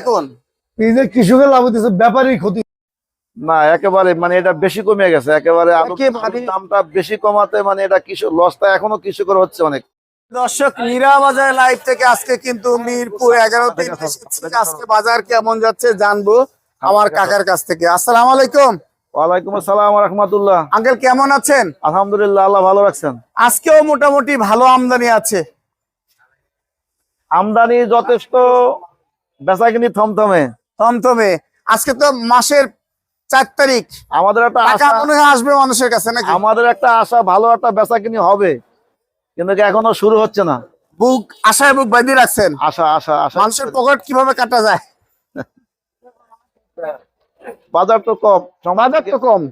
এখন? এই কৃষকের লাভ হইতেছে ব্যাপারই ক্ষতি। না একেবারে মানে এটা বেশি কমে গেছে একেবারে আলুর দামটা বেশি কমাতে মানে এটা কৃষক লসটা এখনও কৃষকের হচ্ছে অনেক। দর্শক মীরা বাজার লাইভ থেকে আজকে কিন্তু মিরপুর এগারো আজকে বাজার কেমন যাচ্ছে জানব আমার কাকার কাছ থেকে। আসসালামু আলাইকুম। ওয়ালাইকুম আসসালাম রহমতুল্লাহ। আঙ্কেল কেমন আছেন? আলহামদুলিল্লাহ আল্লাহ ভালো রাখছেন। আজকেও মোটামুটি ভালো আমদানি আছে। আমদানি যথেষ্ট বেচা কিনি থমথমে। থমথমে। আজকে তো মাসের চার তারিখ। আমাদের একটা আশা মনে আসবে মানুষের কাছে নাকি? আমাদের একটা আশা ভালো একটা বেচা কিনি হবে। কিন্তু এখনও শুরু হচ্ছে না? বুক আশায় বুক বাঁধিয়ে রাখছেন। আশা আশা আশা। মানুষের পকেট কীভাবে কাটা যায়? বাজার তো কম। বাজার তো কম।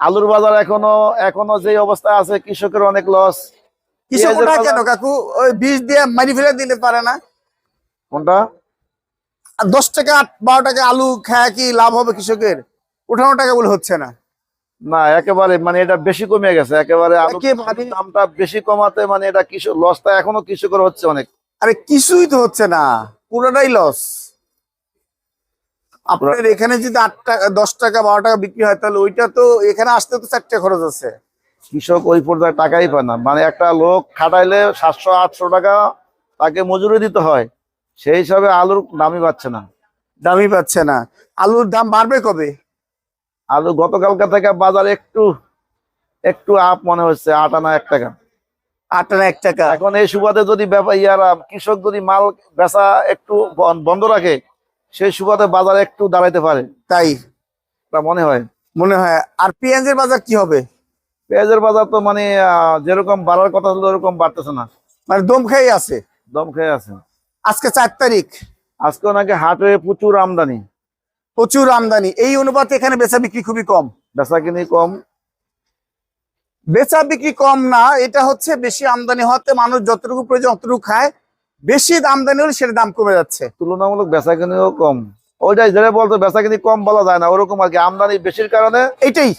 আলুর বাজার এখনও এখনও যে অবস্থা আছে কৃষকের অনেক লস কৃষক পেঁয়াজের ওঠায় বাজার- কেন কাকু? ওই বীজ দিয়ে মারি ফেলে দিতে পারে না। কোনটা? দশ টাকা আট বারো টাকা আলু খায় কি লাভ হবে কৃষকের? উঠানো টাকা বলে হচ্ছে না। না একেবারে মানে এটা বেশি কমে গেছে। একেবারে একেবারে। দামটা বেশি কমাতে মানে এটা কৃষক লসটা এখনও কৃষকের হচ্ছে অনেক। আরে কিছুই তো হচ্ছে না। পুরোটাই লস আপনার এখানে যদি আট টাকা দশ টাকা বারো টাকা বিক্রি হয় তাহলে ওইটা তো এখানে আসতে তো চারটে খরচ আছে। কৃষক ওই পর্যায়ে টাকাই পায় না। মানে একটা লোক খাটাইলে সাতশো আটশো টাকা তাকে মজুরি দিতে হয়। সেই হিসাবে আলুর দামই পাচ্ছে না। দামই পাচ্ছে না। আলুর দাম বাড়বে কবে? আলু গতকালকা থেকে বাজার একটু একটু আপ মনে হচ্ছে আট আনা এক টাকা। আট আনা এক টাকা। এখন এই সুবাদে যদি ইয়ারা কৃষক যদি মাল বেচা একটু বন্ধ রাখে সেই সুবাদে বাজার একটু দাঁড়াইতে পারে। তাই? তা মনে হয়। মনে হয়। আর পেঁয়াজের বাজার কি হবে? পেঁয়াজের বাজার তো মানে যেরকম বাড়ার কথা ছিল ওরকম বাড়তেছে না। মানে দম খেয়ে আছে? দম খেয়ে আছে। আজকে চার তারিখ। আজকে নাকি হাটে প্রচুর আমদানি। প্রচুর আমদানি। এই অনুপাতে এখানে বেচা বিক্রি খুবই কম। বেচা কিনি কম। বেচা বিক্রি কম না এটা হচ্ছে বেশি আমদানি হওয়াতে মানুষ যতটুকু প্রয়োজন অতটুকু খায়। বেশি আমদানি হলে সেটা দাম কমে যাচ্ছে। তুলনামূলক বেচা কিনিও কম। ওইটাই যেটা বলতো বেচা কিনি কম বলা যায় না ওরকম আর কি। আমদানি বেশির কারণে এইটাই।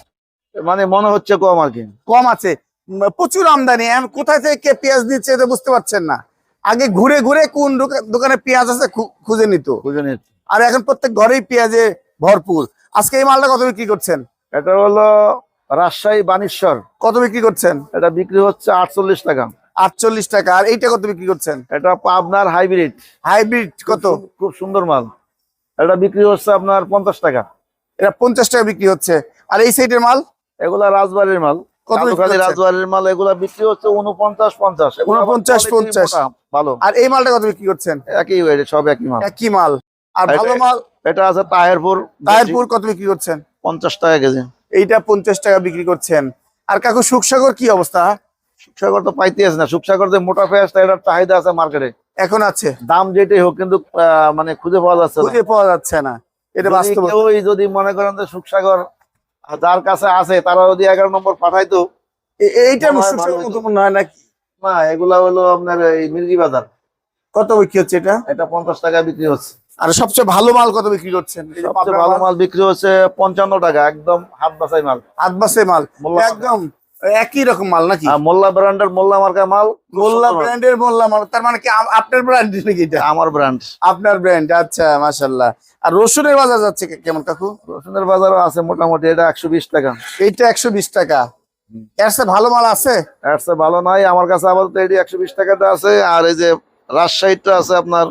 মানে মনে হচ্ছে কম আর কি। কম আছে। প্রচুর আমদানি। কোথায় থেকে পেঁয়াজ দিচ্ছে এটা বুঝতে পারছেন না। আগে ঘুরে ঘুরে কোন দোকা- দোকানে পেঁয়াজ আছে খুঁজে নিত। খুঁজে নিত। আর এখন প্রত্যেক ঘরেই পেঁয়াজে ভরপুর। আজকে এই মালটা কত বিক্রি করছেন? এটা হলো রাজশাহী বানেশ্বর। কত বিক্রি করছেন? এটা বিক্রি হচ্ছে আটচল্লিশ টাকা। আটচল্লিশ টাকা। আর এইটা কত বিক্রি করছেন? এটা পাবনার হাইব্রিড। হাইব্রিড কত? খুব সুন্দর মাল। এটা বিক্রি হচ্ছে আপনার পঞ্চাশ টাকা। এটা পঞ্চাশ টাকা বিক্রি হচ্ছে। আর এই সাইডের মাল? এগুলা রাজবাড়ির মাল। কত বিক্রি কালুখালী হচ্ছে? রাজবাড়ির মাল এগুলা বিক্রি হচ্ছে উনপঞ্চাশ পঞ্চাশ। এগুলা আবার 49, quality 50 মোটা, ভালো। আর এই মালটা কত বিক্রি করছেন? একই সব একই মাল। একই মাল। আর ভালো মাল? এটা আছে তাহেরপুর তাহেরপুর কত বিক্রি করছেন? পঞ্চাশ টাকা কেজি। এইটা পঞ্চাশ টাকা বিক্রি করছেন। আর কাকু সুখসাগর কি অবস্থা? সুখসাগর তো পাইতে আছে না। সুখসাগর যে মোটা পেঁয়াজটা এটার চাহিদা আছে মার্কেটে। এখন আছে? দাম যেটাই হোক কিন্তু মানে খুঁজে পাওয়া যাচ্ছে না। খুঁজে পাওয়া যাচ্ছে না। এটা বাস্তব। যদি মনে করেন যে সুখসাগর যার কাছে আছে তারা যদি এগারো নম্বর পাঠাইতো এইটা হয় নাকি? না এগুলা হলো আপনার এই মির্জি বাজার। কত বিক্রি হচ্ছে এটা? এটা পঞ্চাশ টাকা বিক্রি হচ্ছে। আর সবচেয়ে ভালো মাল কত বিক্রি করছেন? সবচেয়ে ভালো মাল, মাল বিক্রি হচ্ছে পঞ্চান্ন টাকা একদম হাত বাসাই মাল। হাত বাসাই মাল। একদম। একই রকম মাল নাকি? মোল্লা ব্র্যান্ডের মোল্লা মার্কা মাল মোল্লা। ব্র্যান্ডের মোল্লা মাল তার মানে কি আপনার ব্র্যান্ড নাকি এটা? আমার ব্র্যান্ড আপনার ব্র্যান্ড আচ্ছা মাশাল্লাহ আর রসুনের বাজার যাচ্ছে কেমন কাকু? রসুনের বাজারও আছে মোটামুটি এটা একশো বিশ টাকা। এইটা একশো বিশ টাকা। এর সাথে ভালো মাল আছে? এর চেয়ে ভালো নাই আমার কাছে আপাতত এটি একশো বিশ টাকাটা আছে আর এই যে রাজশাহীটা আছে আপনার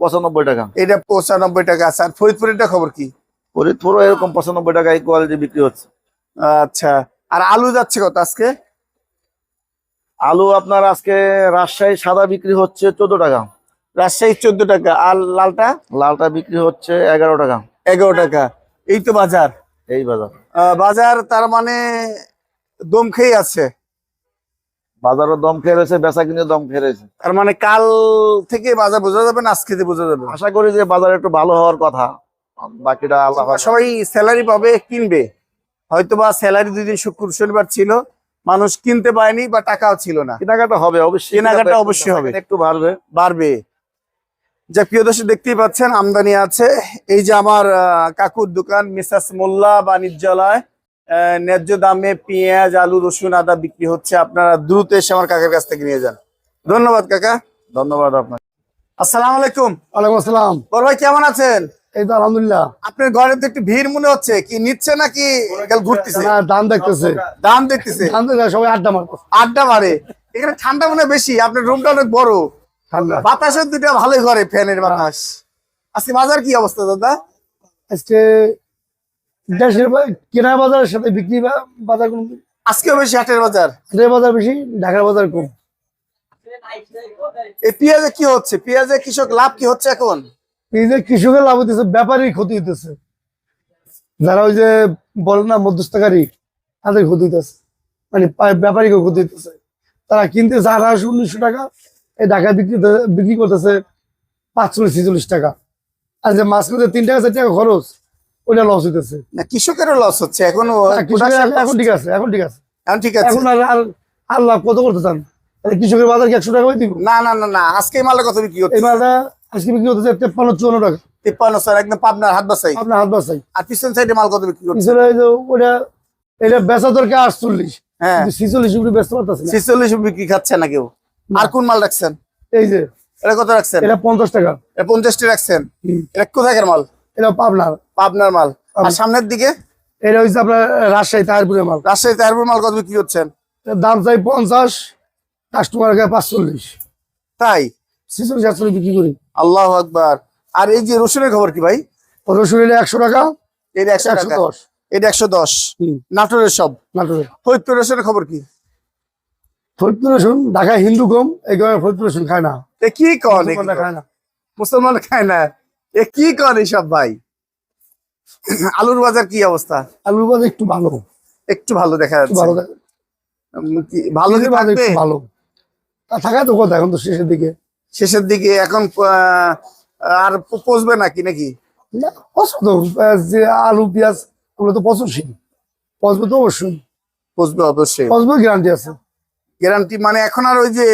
পঁচানব্বই টাকা। এটা পঁচানব্বই টাকা আছে আর ফরিদপুরেরটা খবর কি? ফরিদপুরও এরকম পঁচানব্বই টাকা এই কোয়ালিটি বিক্রি হচ্ছে। আচ্ছা আর আলু যাচ্ছে কত আজকে? আলু আপনার আজকে রাজশাহী সাদা বিক্রি হচ্ছে চোদ্দ টাকা। রাজশাহী চোদ্দ টাকা। আর লালটা? লালটা বিক্রি হচ্ছে এগারো টাকা। এগারো টাকা। এই তো বাজার। এই বাজার। বাজার তার মানে দম খেয়ে আছে? বাজারও দম খেয়ে রয়েছে বেচা কিনে দম খেয়ে রয়েছে। তার মানে কাল থেকে বাজার বোঝা যাবে না আজকে বোঝা যাবে? আশা করি যে বাজার একটু ভালো হওয়ার কথা। বাকিটা আল্লাহ সবাই স্যালারি পাবে কিনবে। হয়তো বা স্যালারি দুই দিন শুক্র শনিবার ছিল মানুষ কিনতে পারেনি বা টাকাও ছিল না। কেনাকাটা হবে অবশ্যই কেনাকাটা অবশ্যই হবে। একটু বাড়বে। বাড়বে। যা প্রিয় দর্শক দেখতেই পাচ্ছেন আমদানি আছে। এই যে আমার আহ, কাকুর দোকান মিসাস মোল্লা বাণিজ্যালয় আহ, ন্যায্য দামে পেঁয়াজ আলু রসুন আদা বিক্রি হচ্ছে। আপনারা দ্রুত এসে আমার কাকার কাছ থেকে নিয়ে যান। ধন্যবাদ কাকা। ধন্যবাদ আপনাকে। আসসালামু আলাইকুম। ওয়ালাইকুম আসসালাম। বড় ভাই কেমন আছেন? এই তো আলহামদুলিল্লাহ। আপনার ঘরে তো একটু ভিড় মনে হচ্ছে কি নিচ্ছে নাকি ঘুরতেছে? না দাম দেখতেছে। দাম দেখতেছে? দাম সবাই আড্ডা আড্ডা মারে। এখানে ঠান্ডা মনে বেশি আপনার রুমটা অনেক বড়। ঠান্ডা। বাতাসের দুটা ভালোই ঘরে ফ্যানের বাতাস। আজকে বাজার কি অবস্থা দাদা? আজকে দেশের কেনা বাজারের সাথে বিক্রি বাজার আজকেও বেশি হাটের বাজার? হাটের বাজার বেশি ঢাকার বাজার কম। এই পেঁয়াজে কি হচ্ছে? পেঁয়াজে কৃষক লাভ কি হচ্ছে এখন? এই যে কৃষকের লাভ হইতেছে ব্যাপারী ক্ষতি হইতেছে। যারা ওই যে বলে না মধ্যস্থকারী তাদের ক্ষতি হইতেছে। মানে ব্যাপারীকে ক্ষতি হইতেছে। তারা কিনতেছে আঠারোশো উনিশশো টাকা এই ঢাকায় বিক্রি বিক্রি করতেছে পাঁচচল্লিশ ছেচল্লিশ টাকা। আর যে মাছ কিনতে তিন টাকা চার টাকা খরচ ওইটা লস হইতেছে। না কৃষকেরও লস হচ্ছে। এখনও এখন- ঠিক আছে এখন ঠিক আছে। এখন ঠিক আছে। এখন আর লাভ কত করতে চান? কৃষকের বাজার কি একশো টাকা দিব না না না না আজকে এই মালটা কত বিক্রি হচ্ছে। এই মালটা আজকে বিক্রি করতেছে তেপ্পান্ন চুয়ান্ন টাকা। তিপ্পান্ন স্যার একদম পাবনার হাত বাসাই আপনার হাত বাসাই আর পিছন সাইডে মাল কত বিক্রি করছে পিছনে ওটা এটা বেচা দরকার আটচল্লিশ। হ্যাঁ। ছিচল্লিশ বেচতে পারতেছি ছিচল্লিশ বিক্রি খাচ্ছে না কেউ? আর কোন মাল রাখছেন? এই যে এটা কত রাখছেন? এটা পঞ্চাশ টাকা। এটা পঞ্চাশটি রাখছেন। এটা কোথাকার মাল? এটা পাবনার। পাবনার মাল। আর সামনের দিকে? এটা হচ্ছে আপনার রাজশাহী তাহিরপুরের মাল। রাজশাহী তারপুর মাল কত বিক্রি করছেন? দাম চাই পঞ্চাশ কাস্টমার গায়ে পাঁচচল্লিশ। তাই? ছিচল্লিশ আটচল্লিশ বিক্রি করি। আল্লাহ আকবার। আর এই যে রসুনের খবর কি ভাই? রসুন এটা একশো টাকা এটা একশো একশো দশ। এটা একশো দশ। নাটোরের সব। নাটোরের ফরিদপুর রসুনের খবর কি? ফরিদপুর রসুন ঢাকায় হিন্দু কম এই গ্রামে ফরিদপুর রসুন খায় না। এ কি কন খায় না। মুসলমান খায় না। এ কি কন এইসব ভাই? আলুর বাজার কি অবস্থা? আলুর বাজার একটু ভালো। একটু ভালো দেখা যাচ্ছে। ভালো থাকে। ভালো ভালো। তা থাকায় তো কথা এখন তো শেষের দিকে। শেষের দিকে এখন আর পচবে নাকি নাকি? না পছন্দ যে আলু পেঁয়াজ ওগুলো তো পচনশীল। পচবে তো অবশ্যই। পচবে অবশ্যই। পচবে গ্যারান্টি আছে। গ্যারান্টি মানে এখন আর ওই যে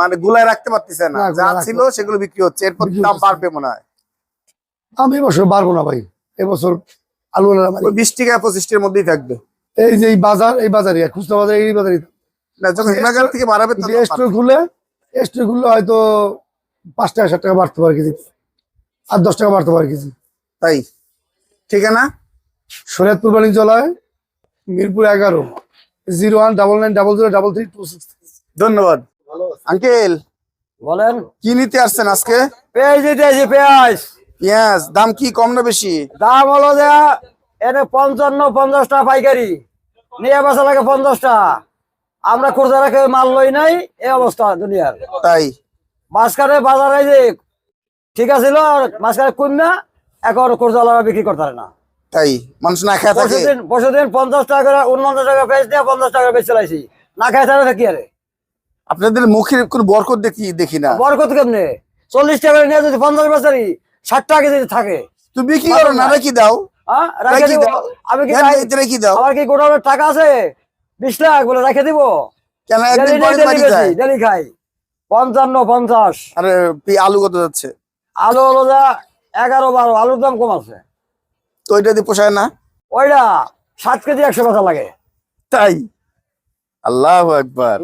মানে গুলায় রাখতে পারতেছে না। যা ছিল সেগুলো বিক্রি হচ্ছে। এরপর দাম বাড়বে মনে হয়। আমি এবছর পারব না ভাই। এবছর আলু। ওই বিশ টাকা পঁচিশ টাকার মধ্যেই থাকবে। এই যে এই বাজার এই বাজারে খুচরা বাজার এই বাজারে না যখন থেকে বাড়াবে। খুলে স্টোর খুললে হয়তো পাঁচ টাকা সাত টাকা বাড়তে পারে কেজি। আর দশ টাকা বাড়তে পারে কেজি। তাই? ঠিক আছে না শরীয়তপুর বাণিজ্যালয় মিরপুর এগারো। Zero one double nine double zero double three two six ধন্যবাদ। আঙ্কেল বলেন। কি নিতে আসছেন আজকে? পেঁয়াজ দিতে আছি পেঁয়াজ। পেঁয়াজ দাম কি কম না বেশি? দাম হলো যে এনে পঞ্চান্ন পঞ্চাশটা পাইকারি। নিয়ে বেচা লাগে পঞ্চাশটা। আমরা রেখে মাল লই নাই এই অবস্থা দুনিয়ার। তাই? মাঝখানে বাজারে যে ঠিক আছিল আর মাঝখানে কন্যা এখন খুচরা বিক্রি করতে না। তাই? মানুষ না খায় থাকে? পঞ্চাশ টাকা উনপঞ্চাশ টাকা পেঁয়াজ দিয়ে পঞ্চাশ টাকা বেচে না খাই থাকে কি আরে। আপনাদের মুখের কোন বরকত দেখি দেখি না। বরকত কেমনে? চল্লিশ টাকা নিয়ে যদি পঞ্চাশ বেচারি ষাট টাকা কেজি থাকে তুমি বিক্রি করো? না রেখে দাও? হ্যাঁ রাখে দাও। আমি কি রেখে দাও। আমার কি গোডাউনের টাকা আছে? বিশ লাখ বলে রেখে দিব। কেন? একদিন পরে বাড়ি যায়। ডেলি খাই। পঞ্চান্ন পঞ্চাশ। আরে পি- আলু কত যাচ্ছে? আলু হলো যা এগারো বারো আলুর দাম কম আছে। তো ওইটা দিয়ে পোষায় না? ওইটা সাত কেজি একশো টাকা লাগে। তাই? আল্লাহ একবার